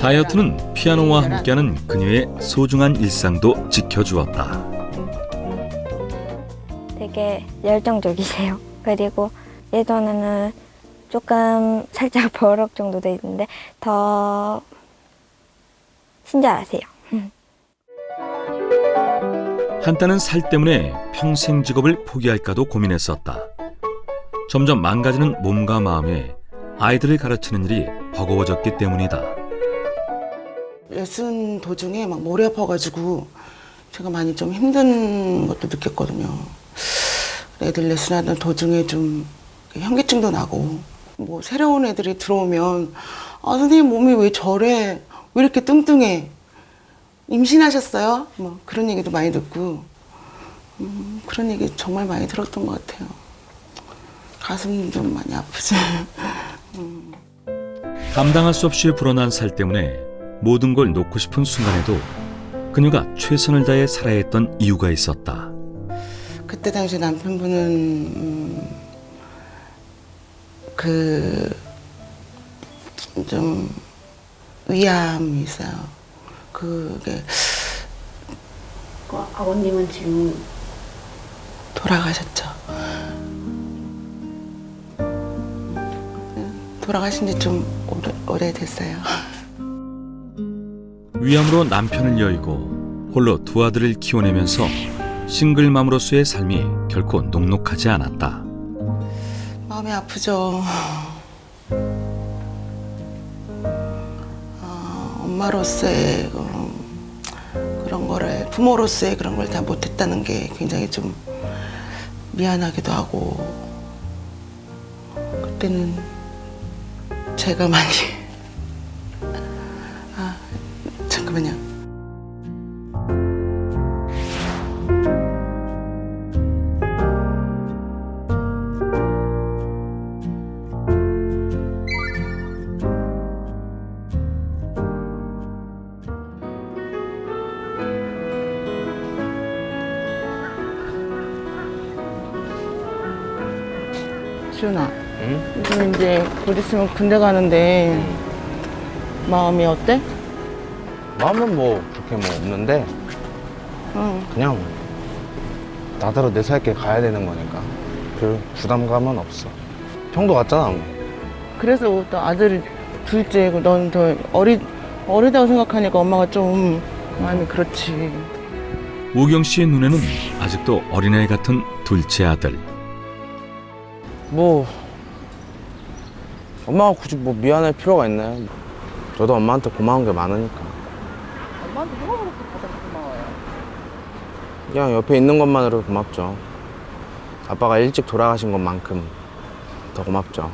다이어트는 피아노와 함께하는 그녀의 소중한 일상도 지켜주었다. 되게 열정적이세요. 그리고 예전에는 조금 살짝 버럭 정도 돼 있는데 더 친절하세요. 한때는 살 때문에 평생 직업을 포기할까도 고민했었다. 점점 망가지는 몸과 마음에 아이들을 가르치는 일이 버거워졌기 때문이다. 레슨 도중에 막 머리 아파가지고 제가 많이 좀 힘든 것도 느꼈거든요. 애들 레슨하는 도중에 좀 현기증도 나고 뭐 새로운 애들이 들어오면 아 선생님 몸이 왜 저래 왜 이렇게 뚱뚱해 임신하셨어요? 뭐 그런 얘기도 많이 듣고 음, 그런 얘기 정말 많이 들었던 것 같아요. 가슴 좀 많이 아프지. 감당할 수 없이 불어난 살 때문에 모든 걸 놓고 싶은 순간에도 그녀가 최선을 다해 살아야 했던 이유가 있었다. 그때 당시 남편분은 음, 그좀 위암이 있어요. 그게 그 아버님은 지금 돌아가셨죠. 돌아가신 지좀 오래, 오래 됐어요. 위암으로 남편을 여의고 홀로 두 아들을 키워내면서 싱글맘으로서의 삶이 결코 녹록하지 않았다. 마음이 아프죠. 아, 엄마로서의 그런, 그런 거를 부모로서의 그런 걸 다 못했다는 게 굉장히 좀 미안하기도 하고 그때는 제가 많이 아 잠깐만요. 시훈아, 너 이제 곧 있으면 군대 가는데 마음이 어때? 마음은 뭐 그렇게 뭐 없는데 응. 그냥 나대로 내살길 가야 되는 거니까 별 부담감은 없어. 형도 갔잖아. 뭐. 그래서 또 아들 둘째고 넌 더 어리 어리다고 생각하니까 엄마가 좀 마음이 그렇지. 우경 씨의 눈에는 아직도 어린아이 같은 둘째 아들. 뭐 엄마가 굳이 뭐 미안할 필요가 있나요? 저도 엄마한테 고마운 게 많으니까. 엄마한테 뭐가 그렇게 가장 고마워요? 그냥 옆에 있는 것만으로 고맙죠. 아빠가 일찍 돌아가신 것만큼 더 고맙죠.